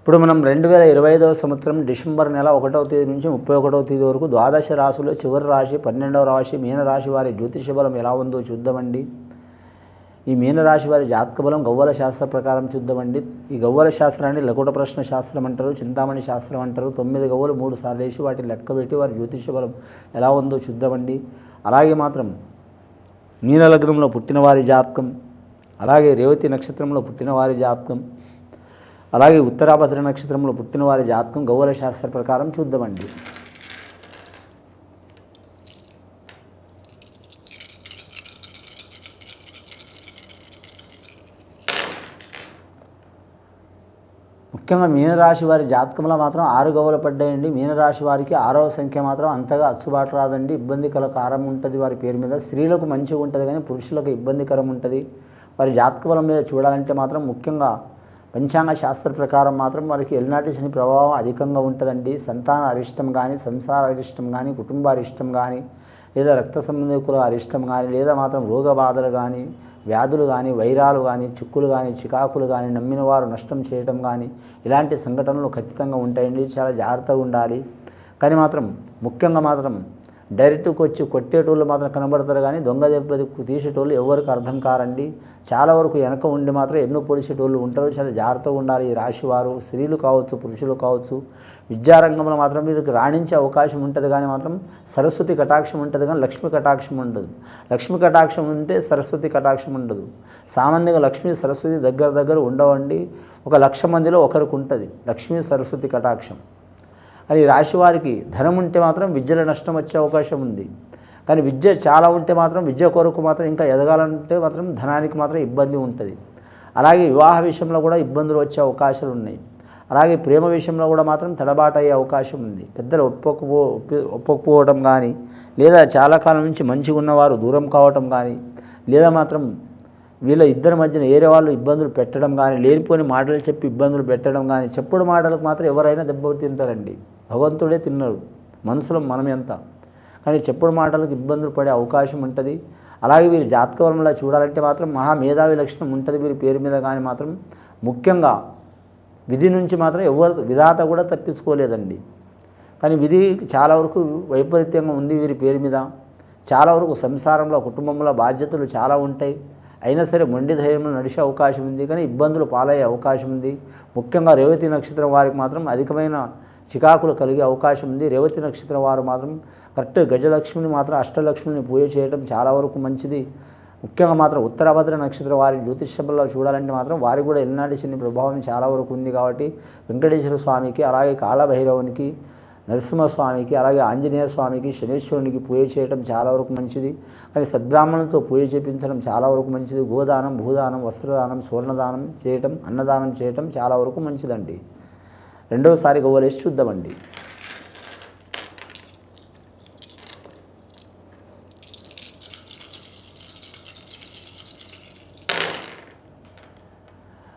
ఇప్పుడు మనం రెండు వేల ఇరవై ఐదవ సంవత్సరం డిసెంబర్ నెల ఒకటవ తేదీ నుంచి ముప్పై ఒకటవ తేదీ వరకు ద్వాదశ రాశుల్లో చివరి రాశి పన్నెండవ రాశి మీనరాశి వారి జ్యోతిష బలం ఎలా ఉందో చూద్దామండి. ఈ మీనరాశి వారి జాతక బలం గవ్వల శాస్త్ర ప్రకారం చూద్దామండి. ఈ గవ్వల శాస్త్రాన్ని లకుట ప్రశ్న శాస్త్రం అంటారు చింతామణి శాస్త్రం అంటారు. తొమ్మిది గవ్వలు మూడు సార్లు వేసి వాటిని లెక్క పెట్టి వారి జ్యోతిష బలం ఎలా ఉందో చూద్దామండి. అలాగే మాత్రం మీనలగ్నంలో పుట్టిన వారి జాతకం అలాగే రేవతి నక్షత్రంలో పుట్టిన వారి జాతకం అలాగే ఉత్తరాభద్ర నక్షత్రంలో పుట్టిన వారి జాతకం గౌరవ శాస్త్ర ప్రకారం చూద్దామండి. ముఖ్యంగా మీనరాశి వారి జాతకంలో మాత్రం ఆరు గవ్వలు పడ్డాయండి. మీనరాశి వారికి ఆరవ సంఖ్య మాత్రం అంతగా అచ్చుబాటు రాదండి. ఇబ్బందికర కారం ఉంటుంది వారి పేరు మీద. స్త్రీలకు మంచిగా ఉంటుంది కానీ పురుషులకు ఇబ్బందికరం ఉంటుంది. వారి జాతక బలం మీద చూడాలంటే మాత్రం ముఖ్యంగా పంచాంగ శాస్త్ర ప్రకారం మాత్రం వారికి ఎల్నాటి శని ప్రభావం అధికంగా ఉంటుందండి. సంతాన అరిష్టం కానీ సంసార అరిష్టం కానీ కుటుంబ అరిష్టం కానీ లేదా రక్త సంబంధికుల అరిష్టం కానీ లేదా మాత్రం రోగ బాధలు కానీ వ్యాధులు కానీ వైరాలు కానీ చిక్కులు కానీ చికాకులు కానీ నమ్మిన వారు నష్టం చేయటం కానీ ఇలాంటి సంఘటనలు ఖచ్చితంగా ఉంటాయండి. చాలా జాగ్రత్తగా ఉండాలి. కానీ మాత్రం ముఖ్యంగా మాత్రం డైరెక్ట్కి వచ్చి కొట్టేటోళ్ళు మాత్రం కనబడతారు కానీ దొంగ దెబ్బ తీసేటోళ్ళు ఎవరికి అర్థం కారండి. చాలా వరకు వెనక ఉండి మాత్రం ఎన్నో పొడిచేటోళ్ళు ఉంటారు. చాలా జాగ్రత్తగా ఉండాలి. ఈ రాశివారు స్త్రీలు కావచ్చు పురుషులు కావచ్చు. విద్యారంగంలో మాత్రం వీరికి రాణించే అవకాశం ఉంటుంది కానీ మాత్రం సరస్వతి కటాక్షం ఉంటుంది కానీ లక్ష్మి కటాక్షం ఉండదు. లక్ష్మి కటాక్షం ఉంటే సరస్వతి కటాక్షం ఉండదు. సామాన్యంగా లక్ష్మి సరస్వతి దగ్గర దగ్గర ఉండవండి. ఒక లక్ష మందిలో ఒకరికి ఉంటుంది లక్ష్మీ సరస్వతి కటాక్షం. కానీ ఈ రాశి వారికి ధనం ఉంటే మాత్రం విద్యలో నష్టం వచ్చే అవకాశం ఉంది. కానీ విద్య చాలా ఉంటే మాత్రం విద్య కొరకు మాత్రం ఇంకా ఎదగాలంటే మాత్రం ధనానికి మాత్రం ఇబ్బంది ఉంటుంది. అలాగే వివాహ విషయంలో కూడా ఇబ్బందులు వచ్చే అవకాశాలు ఉన్నాయి. అలాగే ప్రేమ విషయంలో కూడా మాత్రం తడబాటు అయ్యే అవకాశం ఉంది. పెద్దలు ఒప్పుకోకపో ఒప్పి- ఒప్పకపోవడం కానీ లేదా చాలా కాలం నుంచి మంచిగా ఉన్నవారు దూరం కావటం కానీ లేదా మాత్రం వీళ్ళ ఇద్దరి మధ్యన వేరే వాళ్ళు ఇబ్బందులు పెట్టడం కానీ లేనిపోని మాటలు చెప్పి ఇబ్బందులు పెట్టడం కానీ చెప్పుడు మాటలకు మాత్రం ఎవరైనా దెబ్బతింటారండి భగవంతుడే తిన్నాడు. మనసులో మనం ఎంత? కానీ చెప్పుడు మాటలకు ఇబ్బందులు పడే అవకాశం ఉంటుంది. అలాగే వీరి జాతకవర్మంలో చూడాలంటే మాత్రం మహా మేధావి లక్షణం ఉంటుంది వీరి పేరు మీద కానీ మాత్రం. ముఖ్యంగా విధి నుంచి మాత్రం ఎవరు విధాత కూడా తప్పించుకోలేదండి. కానీ విధి చాలా వరకు వైపరీత్యంగా ఉంది వీరి పేరు మీద. చాలా వరకు సంసారంలో కుటుంబంలో బాధ్యతలు చాలా ఉంటాయి. అయినా సరే మొండి ధైర్యంలో నడిచే అవకాశం ఉంది. కానీ ఇబ్బందులు పాలయ్యే అవకాశం ఉంది. ముఖ్యంగా రేవతి నక్షత్రం వారికి మాత్రం అధికమైన చికాకులు కలిగే అవకాశం ఉంది. రేవతి నక్షత్రం వారు మాత్రం కరెక్ట్ గజలక్ష్మిని మాత్రం అష్టలక్ష్మిని పూజ చేయడం చాలా వరకు మంచిది. ముఖ్యంగా మాత్రం ఉత్తరాభద్ర నక్షత్రం వారి జ్యోతిష్యంలో చూడాలంటే మాత్రం వారికి కూడా ఎల్నాటి శని ప్రభావం చాలా వరకు ఉంది కాబట్టి వెంకటేశ్వర స్వామికి అలాగే కాళభైరవునికి నరసింహస్వామికి అలాగే ఆంజనేయ స్వామికి శనేశ్వరునికి పూజ చేయడం చాలా వరకు మంచిది. కానీ సద్బ్రాహ్మణులతో పూజ చేపించడం చాలా వరకు మంచిది. గోదానం భూదానం వస్త్రదానం సువర్ణదానం చేయటం అన్నదానం చేయటం చాలా వరకు మంచిదండి. రెండవసారి గవ్వలేసి చూద్దామండి.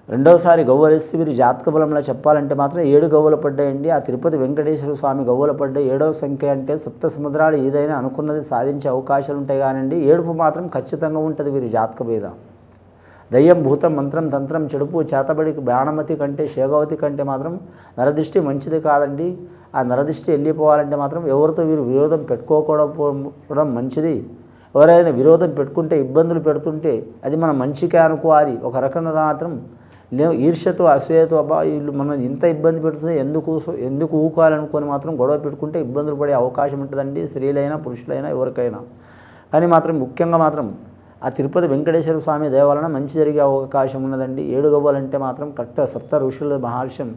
రెండవసారి గవ్వలేస్తే మీరు జాతక బలంలో చెప్పాలంటే మాత్రం ఏడు గవ్వలు పడ్డాయండి. ఆ తిరుపతి వెంకటేశ్వర స్వామి గవ్వలు పడ్డాయి. ఏడవ సంఖ్య అంటే సప్త సముద్రాలు ఏదైనా అనుకున్నది సాధించే అవకాశాలు ఉంటాయి కానండి. ఏడుపు మాత్రం ఖచ్చితంగా ఉంటుంది వీరి జాతక మీద. దయ్యం భూతం మంత్రం తంత్రం చెడుపు చేతబడికి బాణమతి కంటే శేగవతి కంటే మాత్రం నరదిష్టి మంచిది కాదండి. ఆ నరదిష్టి వెళ్ళిపోవాలంటే మాత్రం ఎవరితో వీరు విరోధం పెట్టుకోకపోవడం మంచిది. ఎవరైనా విరోధం పెట్టుకుంటే ఇబ్బందులు పెడుతుంటే అది మన మంచికే అనుకోవాలి. ఒక రకంగా మాత్రం ఈర్ష్యతో అసూయతో అబ్బా వీళ్ళు మనం ఇంత ఇబ్బంది పెడుతుంది ఎందుకు ఎందుకు ఊకాలనుకొని మాత్రం గొడవ పెట్టుకుంటే ఇబ్బందులు పడే అవకాశం ఉంటుందండి. స్త్రీలైనా పురుషులైనా ఎవరికైనా. కానీ మాత్రం ముఖ్యంగా మాత్రం ఆ తిరుపతి వెంకటేశ్వర స్వామి దేవాలయం మంచి జరిగే అవకాశం ఉన్నదండి. ఏడుగవ్వాలంటే మాత్రం కరెక్ట్ సప్త ఋషుల మహర్షం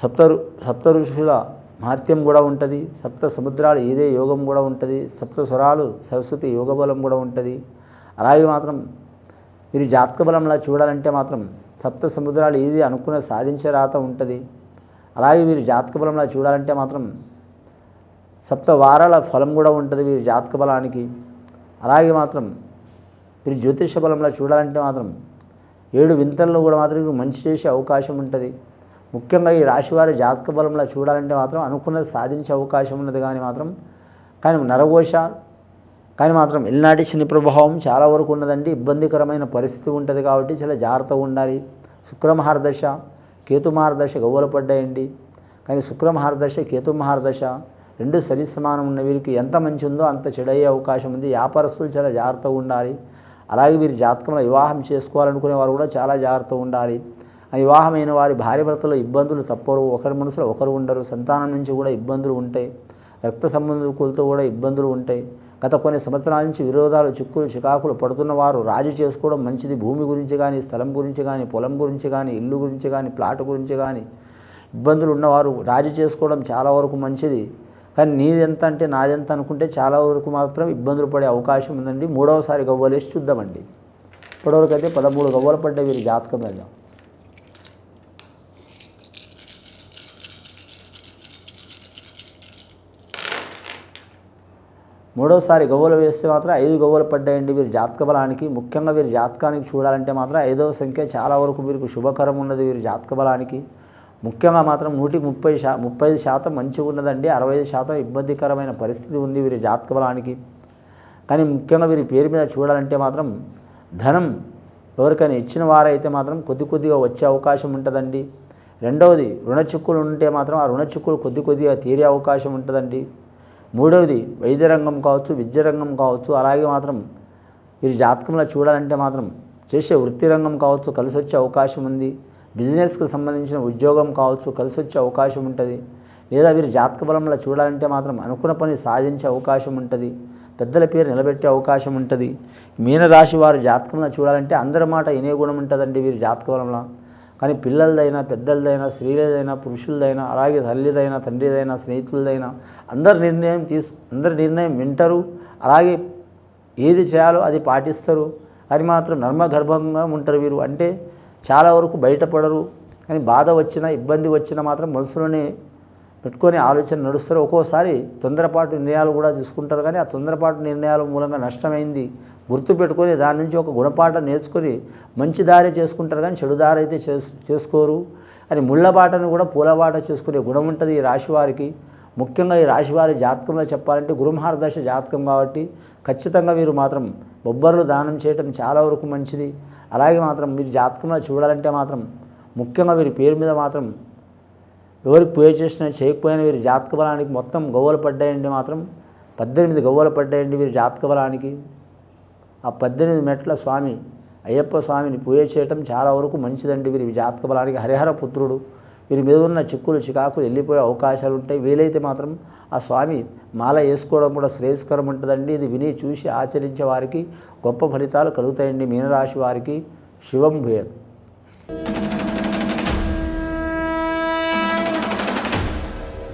సప్త సప్త ఋషుల మహత్యం కూడా ఉంటుంది. సప్త సముద్రాలు ఇదే యోగం కూడా ఉంటుంది. సప్త స్వరాలు సరస్వతి యోగ బలం కూడా ఉంటుంది. అలాగే మాత్రం మీరు జాతక బలంలా చూడాలంటే మాత్రం సప్త సముద్రాలు ఇది అనుకున్న సాధించే రాత ఉంటుంది. అలాగే మీరు జాతక బలంలా చూడాలంటే మాత్రం సప్త వారాల ఫలం కూడా ఉంటుంది. వీరి జాతక బలానికి అలాగే మాత్రం మీరు జ్యోతిష బలంలో చూడాలంటే మాత్రం ఏడు వింతల్లో కూడా మాత్రం మీకు మంచి చేసే అవకాశం ఉంటుంది. ముఖ్యంగా ఈ రాశివారి జాతక బలంలో చూడాలంటే మాత్రం అనుకున్నది సాధించే అవకాశం ఉన్నది కానీ మాత్రం కానీ నరఘోష కానీ మాత్రం ఎల్నాటి శని ప్రభావం చాలా వరకు ఉన్నదండి. ఇబ్బందికరమైన పరిస్థితి ఉంటుంది కాబట్టి చాలా జాగ్రత్తగా ఉండాలి. శుక్రమహారదశ కేతుమహారదశ గవ్వలు పడ్డాయండి. కానీ శుక్రమహారదశ కేతుమహారదశ కేతు రెండు సరి సమానం ఉన్న వీరికి ఎంత మంచి ఉందో అంత చెడయ్యే అవకాశం ఉంది. వ్యాపారస్తులు చాలా జాగ్రత్తగా ఉండాలి. అలాగే వీరి జాతకంలో వివాహం చేసుకోవాలనుకునే వారు కూడా చాలా జాగ్రత్తగా ఉండాలి. వివాహమైన వారి భార్య భర్తలో ఇబ్బందులు తప్పరు. ఒకరి మనసులో ఒకరు ఉండరు. సంతానం నుంచి కూడా ఇబ్బందులు ఉంటాయి. రక్త సంబంధికులతో కూడా ఇబ్బందులు ఉంటాయి. గత కొన్ని సంవత్సరాల నుంచి విరోధాలు చిక్కులు చికాకులు పడుతున్న వారు రాజీ చేసుకోవడం మంచిది. భూమి గురించి కానీ స్థలం గురించి కానీ పొలం గురించి కానీ ఇల్లు గురించి కానీ ప్లాట్ గురించి కానీ ఇబ్బందులు ఉన్నవారు రాజీ చేసుకోవడం చాలా వరకు మంచిది. కానీ నీదెంత అంటే నాదెంత అనుకుంటే చాలా వరకు మాత్రం ఇబ్బందులు పడే అవకాశం ఉందండి. మూడవసారి గవ్వలు వేసి చూద్దామండి. ఇప్పటివరకు అయితే పదమూడు గవ్వలు పడ్డాయి వీరి జాతకం వెళ్దాం మూడోసారి గవ్వలు వేస్తే మాత్రం ఐదు గవ్వలు పడ్డాయండి వీరి జాతక బలానికి. ముఖ్యంగా వీరి జాతకానికి చూడాలంటే మాత్రం ఐదవ సంఖ్య చాలా వరకు వీరికి శుభకరం ఉన్నది వీరి జాతక బలానికి. ముఖ్యంగా మాత్రం నూటికి ముప్పై శా ముప్పై ఐదు శాతం మంచిగా ఉన్నదండి. అరవై ఐదు శాతం ఇబ్బందికరమైన పరిస్థితి ఉంది వీరి జాతక బలానికి. కానీ ముఖ్యంగా వీరి పేరు మీద చూడాలంటే మాత్రం ధనం ఎవరికైనా ఇచ్చిన వారైతే మాత్రం కొద్ది కొద్దిగా వచ్చే అవకాశం ఉంటుందండి. రెండవది రుణ చిక్కులు ఉంటే మాత్రం ఆ రుణ చిక్కులు కొద్ది కొద్దిగా తీరే అవకాశం ఉంటుందండి. మూడవది వైద్య రంగం కావచ్చు విద్య రంగం కావచ్చు అలాగే మాత్రం వీరి జాతకంలో చూడాలంటే మాత్రం చేసే వృత్తి రంగం కావచ్చు కలిసి వచ్చే అవకాశం ఉంది. బిజినెస్కి సంబంధించిన ఉద్యోగం కావచ్చు కలిసి వచ్చే అవకాశం ఉంటుంది. లేదా వీరి జాతక బలంలో చూడాలంటే మాత్రం అనుకున్న పని సాధించే అవకాశం ఉంటుంది. పెద్దల పేరు నిలబెట్టే అవకాశం ఉంటుంది. మీనరాశి వారు జాతకంలో చూడాలంటే అందరి మాట వినే గుణం ఉంటుందండి వీరి జాతక బలంలో. కానీ పిల్లలదైనా పెద్దలదైనా స్త్రీలదైనా పురుషులదైనా అలాగే తల్లిదైనా తండ్రిదైనా స్నేహితులదైనా అందరి నిర్ణయం తీసు అందరి నిర్ణయం వింటారు. అలాగే ఏది చేయాలో అది పాటిస్తారు. అది మాత్రం నర్మగర్భంగా ఉంటారు వీరు. అంటే చాలా వరకు బయటపడరు. కానీ బాధ వచ్చినా ఇబ్బంది వచ్చినా మాత్రం మనసులోనే పెట్టుకొని ఆలోచన నడుస్తారు. ఒక్కోసారి తొందరపాటు నిర్ణయాలు కూడా తీసుకుంటారు. కానీ ఆ తొందరపాటు నిర్ణయాల మూలంగా నష్టమైంది గుర్తు పెట్టుకొని దాని నుంచి ఒక గుణపాఠం నేర్చుకొని మంచి దారి చేసుకుంటారు. కానీ చెడు దారి అయితే చేసు చేసుకోరు. అని ముళ్ళబాటను కూడా పూలబాట చేసుకునే గుణం ఉంటుంది ఈ రాశి వారికి. ముఖ్యంగా ఈ రాశి వారి జాతకంలో చెప్పాలంటే గురుమహారదశ జాతకం కాబట్టి ఖచ్చితంగా వీరు మాత్రం బొబ్బర్లు దానం చేయటం చాలా వరకు మంచిది. అలాగే మాత్రం మీరు జాతకంలో చూడాలంటే మాత్రం ముఖ్యంగా వీరి పేరు మీద మాత్రం ఎవరికి పూజ చేసినా చేయకపోయినా వీరి జాతక బలానికి మొత్తం గవ్వలు పడ్డాయండి మాత్రం. పద్దెనిమిది గవ్వలు పడ్డాయండి వీరి జాతక బలానికి. ఆ పద్దెనిమిది మెట్ల స్వామి అయ్యప్ప స్వామిని పూజ చేయటం చాలా వరకు మంచిదండి వీరి జాతక బలానికి. హరిహర పుత్రుడు వీరి మీద ఉన్న చిక్కులు చికాకులు వెళ్ళిపోయే అవకాశాలు ఉంటాయి. వీలైతే మాత్రం ఆ స్వామి మాల వేసుకోవడం కూడా శ్రేయస్కరం ఉంటుందండి. ఇది విని చూసి ఆచరించే వారికి గొప్ప ఫలితాలు కలుగుతాయండి. మీనరాశి వారికి శివం భూయత్.